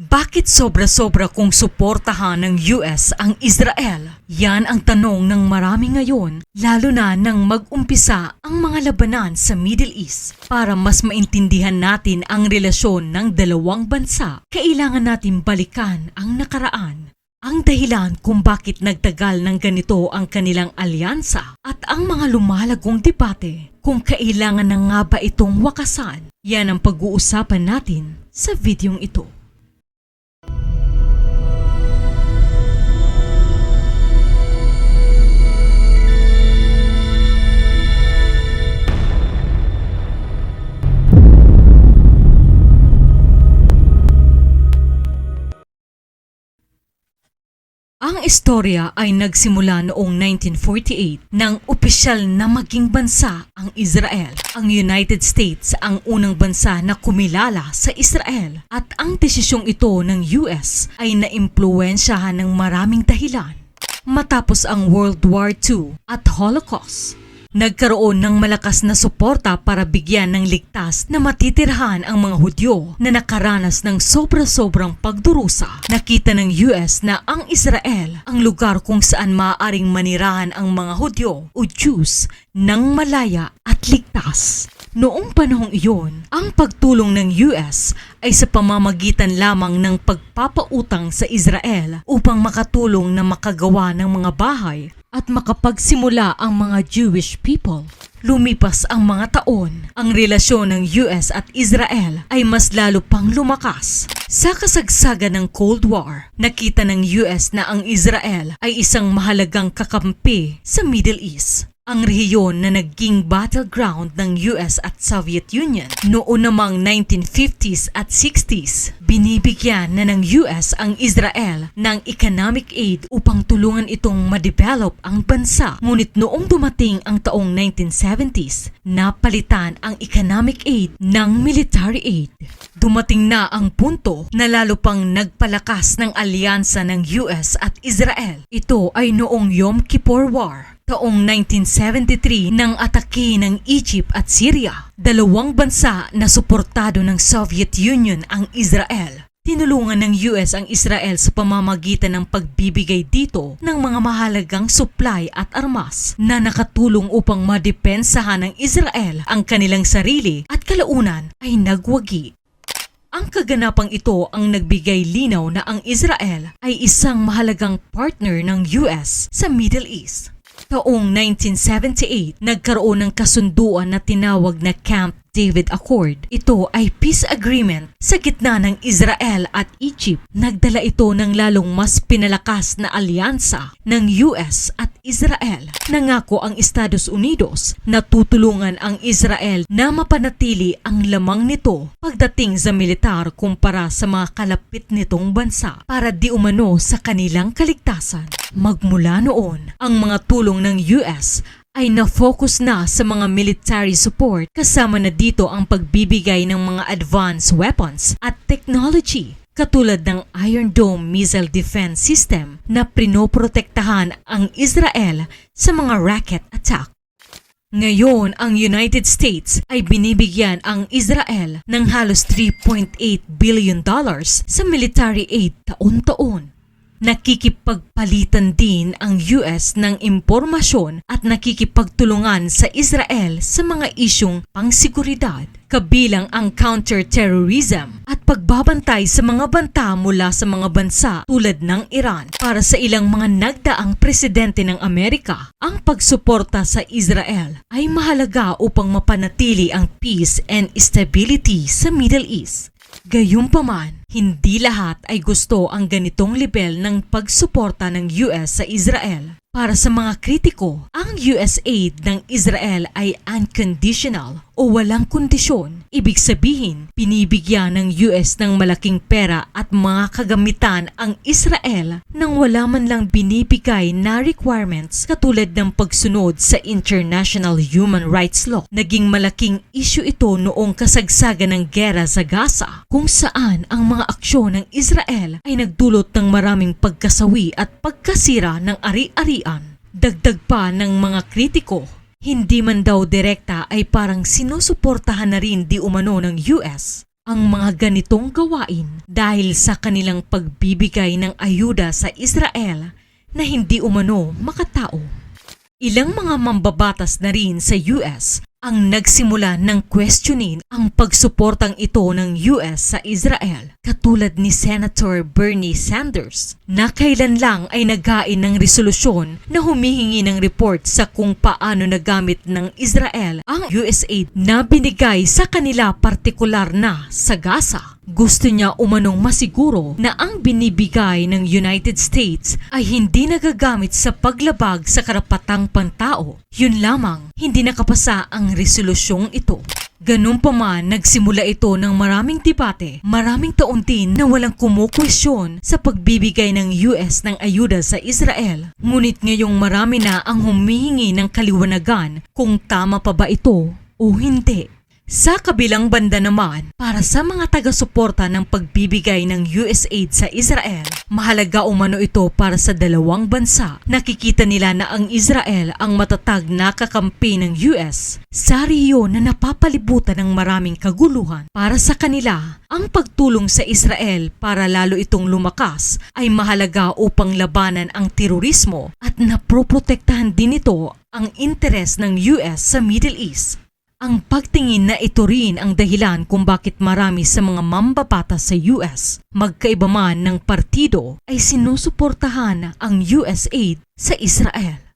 Bakit sobra-sobra kung suportahan ng US ang Israel? Yan ang tanong ng marami ngayon, lalo na nang mag-umpisa ang mga labanan sa Middle East. Para mas maintindihan natin ang relasyon ng dalawang bansa, kailangan natin balikan ang nakaraan. Ang dahilan kung bakit nagtagal ng ganito ang kanilang alyansa at ang mga lumalagong debate kung kailangan na nga ba itong wakasan. Yan ang pag-uusapan natin sa videong ito. Istorya ay nagsimula noong 1948 nang opisyal na maging bansa ang Israel. Ang United States ang unang bansa na kumilala sa Israel at ang desisyong ito ng US ay naimpluwensyahan ng maraming dahilan. Matapos ang World War II at Holocaust, Nagkaroon ng malakas na suporta para bigyan ng ligtas na matitirhan ang mga Hudyo na nakaranas ng sobra-sobrang pagdurusa. Nakita ng US na ang Israel ang lugar kung saan maaaring manirahan ang mga Hudyo o Jews ng malaya at ligtas. Noong panahong iyon, ang pagtulong ng US ay sa pamamagitan lamang ng pagpapautang sa Israel upang makatulong na makagawa ng mga bahay at makapagsimula ang mga Jewish people. Lumipas ang mga taon, ang relasyon ng US at Israel ay mas lalo pang lumakas. Sa kasagsagan ng Cold War, nakita ng US na ang Israel ay isang mahalagang kakampi sa Middle East. Ang rehiyon na naging battleground ng US at Soviet Union noon namang 1950s at 60s, binibigyan na ng US ang Israel ng economic aid upang tulungan itong ma-develop ang bansa. Ngunit noong dumating ang taong 1970s, napalitan ang economic aid ng military aid. Dumating na ang punto na lalo pang nagpalakas ng alyansa ng US at Israel. Ito ay noong Yom Kippur War taong 1973 nang atake ng Egypt at Syria. Dalawang bansa na suportado ng Soviet Union ang Israel. Tinulungan ng US ang Israel sa pamamagitan ng pagbibigay dito ng mga mahalagang supply at armas na nakatulong upang madepensahan ng Israel ang kanilang sarili at kalaunan ay nagwagi. Ang kaganapang ito ang nagbigay linaw na ang Israel ay isang mahalagang partner ng US sa Middle East. Taong 1978, nagkaroon ng kasunduan na tinawag na Camp David Accord. Ito ay peace agreement sa gitna ng Israel at Egypt. Nagdala ito ng lalong mas pinalakas na alyansa ng US at Israel. Nangako ang Estados Unidos na tutulungan ang Israel na mapanatili ang lamang nito pagdating sa militar kumpara sa mga kalapit nitong bansa para di umano sa kanilang kaligtasan. Magmula noon, ang mga tulong ng US ay na-focus na sa mga military support kasama na dito ang pagbibigay ng mga advanced weapons at technology katulad ng Iron Dome missile defense system na prinoprotektahan ang Israel sa mga rocket attack. Ngayon, ang United States ay binibigyan ang Israel ng halos 3.8 billion dollars sa military aid taon-taon nakikipagpalitan din ang US ng impormasyon at nakikipagtulungan sa Israel sa mga isyong pangsiguridad kabilang ang counter-terrorism at pagbabantay sa mga banta mula sa mga bansa tulad ng Iran. Para sa ilang mga nagdaang presidente ng Amerika, ang pagsuporta sa Israel ay mahalaga upang mapanatili ang peace and stability sa Middle East. Gayunpaman, hindi lahat ay gusto ang ganitong level ng pagsuporta ng US sa Israel. Para sa mga kritiko, ang US aid ng Israel ay unconditional o walang kondisyon. Ibig sabihin, pinibigyan ng US ng malaking pera at mga kagamitan ang Israel nang wala man lang binibigay na requirements katulad ng pagsunod sa international human rights law. Naging malaking issue ito noong kasagsagan ng gera sa Gaza kung saan ang mga aksyon ng Israel ay nagdulot ng maraming pagkasawi at pagkasira ng ari-arian. Dagdag pa ng mga kritiko, hindi man daw direkta ay parang sinusuportahan na rin di umano ng US ang mga ganitong gawain dahil sa kanilang pagbibigay ng ayuda sa Israel na hindi umano makatao. Ilang mga mambabatas na rin sa US ang nagsimula ng questionin ang pagsuportang ito ng US sa Israel, katulad ni Senator Bernie Sanders, na kailan lang ay naghain ng resolusyon na humihingi ng report sa kung paano nagamit ng Israel ang US aid na binigay sa kanila partikular na sa Gaza. Gusto niya umanong masiguro na ang binibigay ng United States ay hindi nagagamit sa paglabag sa karapatang pantao. Yun lamang, hindi nakapasa ang resolusyong ito. Ganun pa man, nagsimula ito ng maraming debate, maraming taon din na walang kumukwestiyon sa pagbibigay ng US ng ayuda sa Israel. Ngunit ngayong marami na ang humihingi ng kaliwanagan kung tama pa ba ito o hindi. Sa kabilang banda naman, para sa mga taga-suporta ng pagbibigay ng USAID sa Israel, mahalaga umano ito para sa dalawang bansa. Nakikita nila na ang Israel ang matatag na kakampi ng US sa riyon na napapalibutan ng maraming kaguluhan. Para sa kanila, ang pagtulong sa Israel para lalo itong lumakas ay mahalaga upang labanan ang terorismo at naproprotektahan din ito ang interes ng US sa Middle East. Ang pagtingin na ito rin ang dahilan kung bakit marami sa mga mambabata sa US, magkaiba man ng partido, ay sinusuportahan ang US aid sa Israel.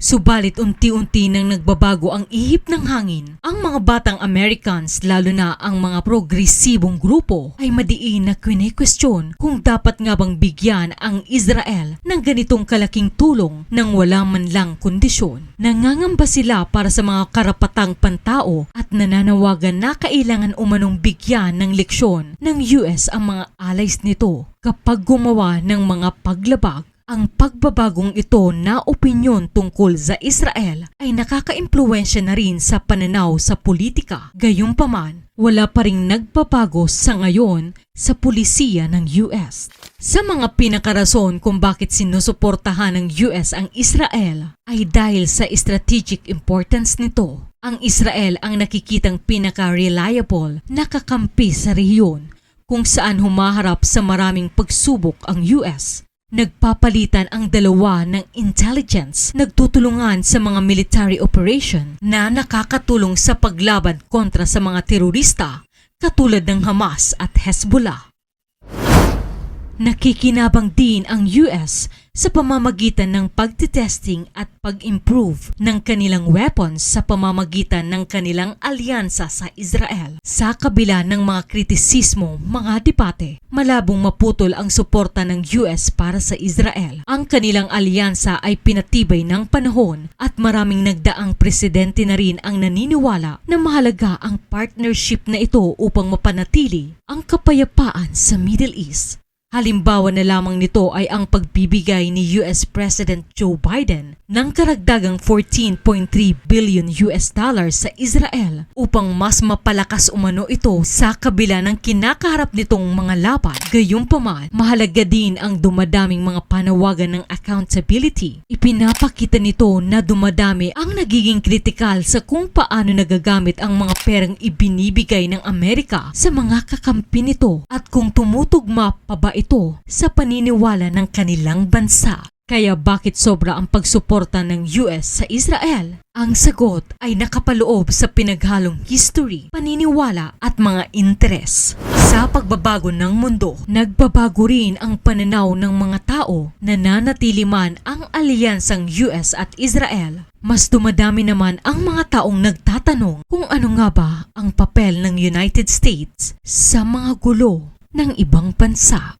Subalit unti-unti nang nagbabago ang ihip ng hangin, ang mga batang Americans lalo na ang mga progresibong grupo ay madiin na kwene-question kung dapat nga bang bigyan ang Israel ng ganitong kalaking tulong nang wala man lang kondisyon. Nangangamba sila para sa mga karapatang pantao at nananawagan na kailangan umanong bigyan ng leksyon ng US ang mga allies nito kapag gumawa ng mga paglabag ang pagbabagong ito na opinyon tungkol sa Israel ay nakakaimpluwensya na rin sa pananaw sa politika. Gayunpaman, wala pa ring nagbabago sa ngayon sa pulisiya ng US. Sa mga pinakarason kung bakit sinusuportahan ng US ang Israel ay dahil sa strategic importance nito. Ang Israel ang nakikitang pinaka-reliable na kakampi sa rehiyon kung saan humaharap sa maraming pagsubok ang US. Nagpapalitan ang dalawa ng intelligence, nagtutulungan sa mga military operation na nakakatulong sa paglaban kontra sa mga terorista katulad ng Hamas at Hezbollah. Nakikinabang din ang US sa pamamagitan ng pagtitesting at pag-improve ng kanilang weapons sa pamamagitan ng kanilang alyansa sa Israel. Sa kabila ng mga kritisismo, mga debate, malabong maputol ang suporta ng US para sa Israel. Ang kanilang alyansa ay pinatibay ng panahon at maraming nagdaang presidente na rin ang naniniwala na mahalaga ang partnership na ito upang mapanatili ang kapayapaan sa Middle East. Halimbawa na lamang nito ay ang pagbibigay ni US President Joe Biden ng karagdagang 14.3 billion US dollars sa Israel upang mas mapalakas umano ito sa kabila ng kinakaharap nitong mga laban. Gayunpaman, mahalaga din ang dumadaming mga panawagan ng accountability. Ipinapakita nito na dumadami ang nagiging kritikal sa kung paano nagagamit ang mga perang ibinibigay ng Amerika sa mga kakampi nito at kung tumutugma pa ba ito sa paniniwala ng kanilang bansa. Kaya bakit sobra ang pagsuporta ng US sa Israel? Ang sagot ay nakapaloob sa pinaghalong history, paniniwala at mga interes. Sa pagbabago ng mundo, nagbabago rin ang pananaw ng mga tao na nanatili man ang alyansang US at Israel. Mas dumadami naman ang mga taong nagtatanong kung ano nga ba ang papel ng United States sa mga gulo ng ibang bansa.